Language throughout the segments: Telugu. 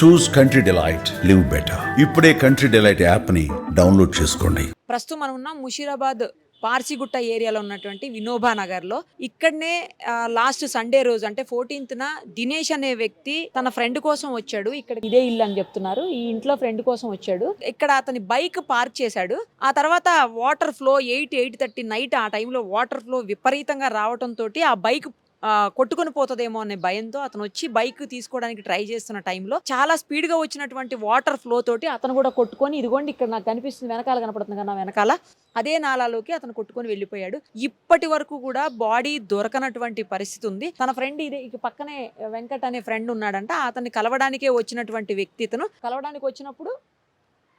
Choose country delight live better ఇప్పుడే కంట్రీ డిలైట్ యాప్ని డౌన్లోడ్ చేసుకోండి. ప్రస్తుతం మనం ఉన్నాం ముషీరాబాద్ పార్సిగుట్ట ఏరియాలో ఉన్నటువంటి వినోబా నగర్లో. ఇక్కడనే లాస్ట్ సండే రోజు అంటే ఫోర్టీన్త్న దినేష్ అనే వ్యక్తి తన ఫ్రెండ్ కోసం వచ్చాడు. ఇక్కడ ఇదే ఇల్లు అని చెప్తున్నారు. ఈ ఇంట్లో ఫ్రెండ్ కోసం వచ్చాడు. ఇక్కడ అతని బైక్ పార్క్ చేశాడు. ఆ తర్వాత water flow eight eight thirty night ఆ టైంలో వాటర్ ఫ్లో విపరీతంగా రావటంతో ఆ బైక్ కొట్టుకొని పోతుందేమో అనే భయంతో అతను వచ్చి బైక్ తీసుకోవడానికి ట్రై చేస్తున్న టైంలో చాలా స్పీడ్గా వచ్చినటువంటి వాటర్ ఫ్లో తోటి అతను కూడా కొట్టుకొని ఇదిగోండి ఇక్కడ నాకు కనిపిస్తుంది వెనకాల కనపడుతుంది కదా నా వెనకాల అదే నాలాలోకి అతను కొట్టుకొని వెళ్ళిపోయాడు. ఇప్పటి వరకు కూడా బాడీ దొరకనటువంటి పరిస్థితి ఉంది. తన ఫ్రెండ్ ఇదే ఇక పక్కనే వెంకట్ అనే ఫ్రెండ్ ఉన్నాడంట. అతన్ని కలవడానికే వచ్చినటువంటి వ్యక్తి ఇతను. కలవడానికి వచ్చినప్పుడు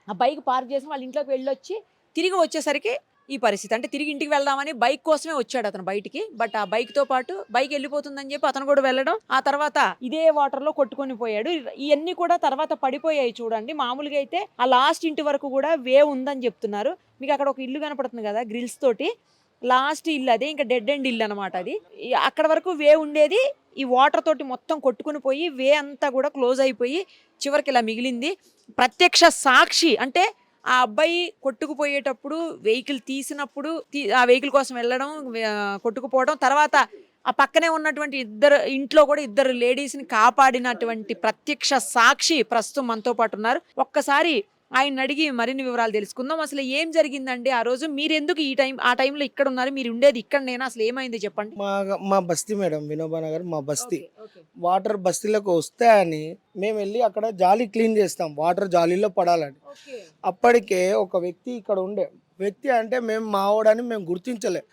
ఆ బైక్ పార్క్ చేసి వాళ్ళ ఇంట్లోకి వెళ్ళొచ్చి తిరిగి వచ్చేసరికి ఈ పరిస్థితి. అంటే తిరిగి ఇంటికి వెళ్దామని బైక్ కోసమే వచ్చాడు అతను బయటికి. బట్ ఆ బైక్తో పాటు బైక్ వెళ్ళిపోతుందని చెప్పి అతను కూడా వెళ్ళడం ఆ తర్వాత ఇదే వాటర్లో కొట్టుకొని పోయాడు. ఇవన్నీ కూడా తర్వాత పడిపోయాయి చూడండి. మామూలుగా అయితే ఆ లాస్ట్ ఇంటి వరకు కూడా వే ఉందని చెప్తున్నారు. మీకు అక్కడ ఒక ఇల్లు కనపడుతుంది కదా గ్రిల్స్ తోటి. లాస్ట్ ఇల్లు అదే ఇంకా డెడ్ ఎండ్ ఇల్లు అనమాట అది. అక్కడ వరకు వే ఉండేది. ఈ వాటర్ తోటి మొత్తం కొట్టుకుని పోయి వే అంతా కూడా క్లోజ్ అయిపోయి చివరికి ఇలా మిగిలింది. ప్రత్యక్ష సాక్షి అంటే ఆ అబ్బాయి కొట్టుకుపోయేటప్పుడు వెహికల్ తీసినప్పుడు తీ- ఆ వెహికల్ కోసం వెళ్ళడం కొట్టుకుపోవడం తర్వాత ఆ పక్కనే ఉన్నటువంటి ఇద్దరు ఇంట్లో కూడా ఇద్దరు లేడీస్ని కాపాడినటువంటి ప్రత్యక్ష సాక్షి ప్రస్తుతం మనతో పాటు ఉన్నారు. ఒక్కసారి ఆయన అడిగి మరిన్ని వివరాలు తెలుసుకుందాం. అసలు ఏం జరిగిందండి? ఆ రోజు మీరు ఎందుకు ఈ టైం ఆ టైంలో ఇక్కడ ఉన్నారు? మీరు ఉండేది ఇక్కడ నేను? అసలు ఏమైంది చెప్పండి. మా మా బస్తీ మేడం వినోబా నగర్ మా బస్తీ. వాటర్ బస్తీలోకి వస్తాయని మేము వెళ్ళి అక్కడ జాలి క్లీన్ చేస్తాం. వాటర్ జాలీలో పడాలని. అప్పటికే ఒక వ్యక్తి ఇక్కడ ఉండే. వ్యక్తి అంటే మేము మావాడని మేము గుర్తించలే.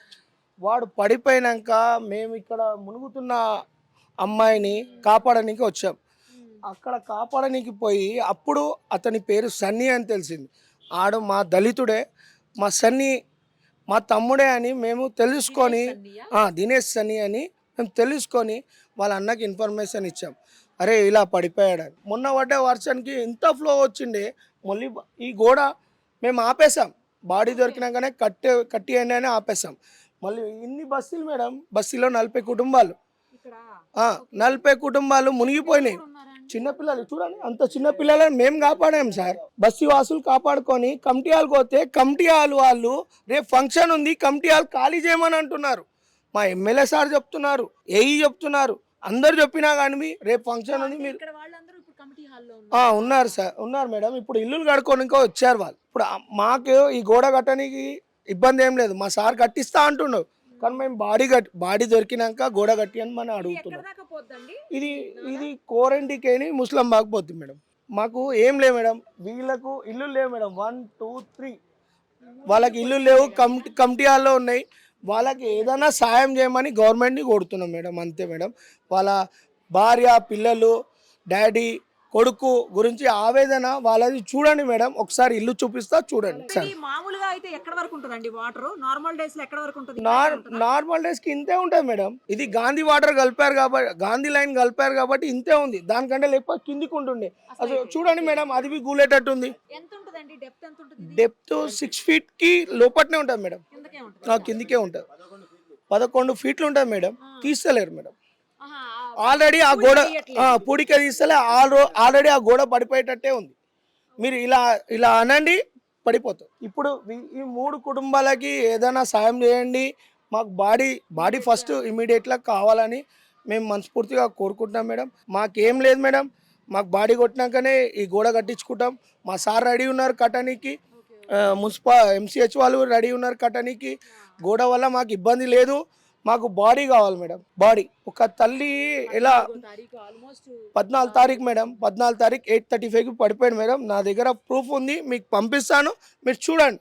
వాడు పడిపోయినాక మేము ఇక్కడ మునుగుతున్న అమ్మాయిని కాపాడడానికి వచ్చాం. అక్కడ కాపాడడానికి పోయి అప్పుడు అతని పేరు సన్నీ అని తెలిసింది. ఆడు మా దళితుడే మా సన్నీ మా తమ్ముడే అని మేము తెలుసుకొని దినేష్ సన్నీ అని మేము తెలుసుకొని వాళ్ళ అన్నకి ఇన్ఫర్మేషన్ ఇచ్చాం. అరే ఇలా పడిపోయాడని మొన్న పడ్డ వర్షానికి ఇంత ఫ్లో వచ్చిండే మళ్ళీ ఈ గోడ మేము ఆపేసాం బాడీ దొరికినాకనే కట్టే కట్టియండి అని ఆపేసాం మళ్ళీ ఇన్ని బస్సులు మేడం బస్సులో నలభై కుటుంబాలు. నలభై కుటుంబాలు మునిగిపోయినాయి? చిన్నపిల్లలు చూడండి అంత చిన్న పిల్లలని మేము కాపాడాం సార్. బస్సు వాసులు కాపాడుకొని కమిటీ హాల్కి పోతే కమిటీ హాల్ వాళ్ళు రేపు ఫంక్షన్ ఉంది కమిటీ హాల్ ఖాళీ చేయమని అంటున్నారు. మా ఎమ్మెల్యే సార్ చెప్తున్నారు ఏఈ చెప్తున్నారు అందరు చెప్పినా కానీ రేపు ఫంక్షన్ ఉంది మీరు ఉన్నారు. సార్ ఉన్నారు మేడం. ఇప్పుడు ఇల్లులు ఇంకా వచ్చారు వాళ్ళు. ఇప్పుడు మాకు ఈ గోడ కట్టడానికి ఇబ్బంది ఏం లేదు. మా సార్ కట్టిస్తా అంటుండవు కానీ మేము బాడీ కట్టి బాడీ దొరికినాక గోడ కట్టి అని మనం అడుగుతున్నాం ఇది ఇది కోరంటికేని ముస్లిం బాగుపోతుంది మేడం. మాకు ఏం లేవు మేడం. వీళ్ళకు ఇల్లు లేవు మేడం. వన్ టూ త్రీ వాళ్ళకి ఇల్లు లేవు. కమిటీ కమిటీ హాల్లో ఉన్నాయి. వాళ్ళకి ఏదైనా సాయం చేయమని గవర్నమెంట్ని కోరుతున్నాం మేడం. అంతే మేడం. వాళ్ళ భార్య పిల్లలు డాడీ కొడుకు గురించి ఆవేదన వాళ్ళది చూడండి మేడం ఒకసారి ఇల్లు చూపిస్తా చూడండి. ఇది మామూలుగా అయితే ఎక్కడ వరకు ఉంటుందండి వాటర్ నార్మల్ డేస్లో ఎక్కడ వరకు ఉంటుంది? నార్ నార్మల్ డేస్కి ఇంతే ఉంటుంది మేడం. ఇది గాంధీ వాటర్ కలిపారు కాబట్టి గాంధీ లైన్ కలిపారు కాబట్టి ఇంతే ఉంది. దానికంటే లేకపోతే కిందికి ఉంటుండే. అసలు చూడండి మేడం అది గూలేటట్టు ఉంది డెప్త్ సిక్స్ ఫీట్కి లోపట్నే ఉంటుంది మేడం. కిందకే ఉంటుంది. ఆ, కిందికే ఉంటుంది. పదకొండు ఫీట్లు ఉంటుంది మేడం. తీస్తలేరు మేడం. ఆల్రెడీ ఆ గోడ పూడిక తీస్తలే ఆల్రెడీ ఆ గోడ పడిపోయేటట్టే ఉంది. మీరు ఇలా ఇలా అనండి పడిపోతుంది ఇప్పుడు ఈ- మూడు కుటుంబాలకి ఏదైనా సాయం చేయండి మాకు బాడీ బాడీ ఫస్ట్ ఇమీడియట్గా కావాలని మేము మనస్ఫూర్తిగా కోరుకుంటున్నాం మేడం. మాకేం లేదు మేడం మాకు బాడీ కొట్టినాకనే ఈ గోడ కట్టించుకుంటాం. మా సార్ రెడీ ఉన్నారు కట్టడానికి మున్సిపల్ ఎంసీహెచ్ వాళ్ళు రెడీ ఉన్నారు కట్టడానికి గోడ వల్ల మాకు ఇబ్బంది లేదు. మాకు బాడీ కావాలి మేడం బాడీ. ఒక తల్లి ఎలా పద్నాలుగు తారీఖు మేడం పద్నాలుగు తారీఖు ఎయిట్ థర్టీ ఫైవ్కి పడిపోయాడు మేడం. నా దగ్గర ప్రూఫ్ ఉంది మీకు పంపిస్తాను మీరు చూడండి.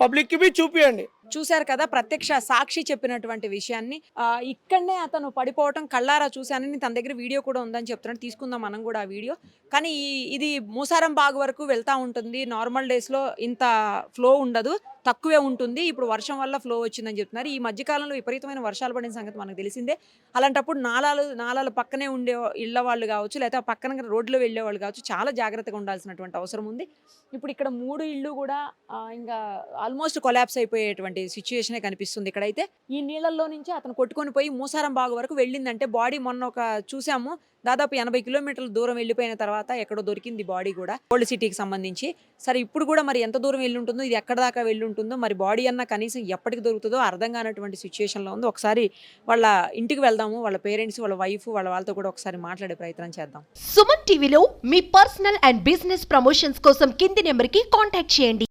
పబ్లిక్కి బి చూపియండి. చూశారు కదా ప్రత్యక్ష సాక్షి చెప్పినటువంటి విషయాన్ని. ఇక్కడనే అతను పడిపోవటం కళ్ళారా చూశానని తన దగ్గర వీడియో కూడా ఉందని చెప్తున్నాడు. తీసుకుందాం మనం కూడా ఆ వీడియో. కానీ ఈ- ఇది మూసారం బాగ్ వరకు వెళ్తూ ఉంటుంది. నార్మల్ డేస్లో ఇంత ఫ్లో ఉండదు. తక్కువే ఉంటుంది. ఇప్పుడు వర్షం వల్ల ఫ్లో వచ్చిందని చెప్తున్నారు. ఈ మధ్యకాలంలో విపరీతమైన వర్షాలు పడిన సంగతి మనకు తెలిసిందే. అలాంటప్పుడు నాలాలు నాలాల పక్కనే ఉండే ఇళ్ళ వాళ్ళు కావచ్చు లేకపోతే పక్కన రోడ్లో వెళ్ళే వాళ్ళు కావచ్చు చాలా జాగ్రత్తగా ఉండాల్సినటువంటి అవసరం ఉంది. ఇప్పుడు ఇక్కడ మూడు ఇళ్ళు కూడా ఇంకా ఆల్మోస్ట్ కొలాబ్స్ అయిపోయేటువంటి ఉన్నటువంటి సిచ్యువేషనే కనిపిస్తుంది. ఇక్కడైతే ఈ నీళ్ళల్లో నుంచి అతను కొట్టుకొని పోయి మూసారం బాగు వరకు వెళ్ళిందంటే బాడీ మొన్న ఒక చూసాము. దాదాపు ఎనభై కిలోమీటర్ల దూరం వెళ్ళిపోయిన తర్వాత ఎక్కడో దొరికింది బాడీ కూడా ఓల్డ్ సిటీకి సంబంధించి. సరే ఇప్పుడు కూడా మరి ఎంత దూరం వెళ్ళి ఉంటుందో ఇది ఎక్కడ దాకా వెళ్ళి ఉంటుందో మరి బాడీ అన్న కనీసం ఎప్పటికి దొరుకుతుందో అర్థం కానటువంటి సిచ్యువేషన్లో ఉంది. ఒకసారి వాళ్ళ ఇంటికి వెళ్దాము వాళ్ళ పేరెంట్స్ వాళ్ళ వైఫ్ వాళ్ళ వాళ్ళతో కూడా ఒకసారి మాట్లాడే ప్రయత్నం చేద్దాం. సుమన్ టీవీలో మీ పర్సనల్ అండ్ బిజినెస్ ప్రమోషన్స్ కోసం కింది నెంబర్కి కాంటాక్ట్ చేయండి.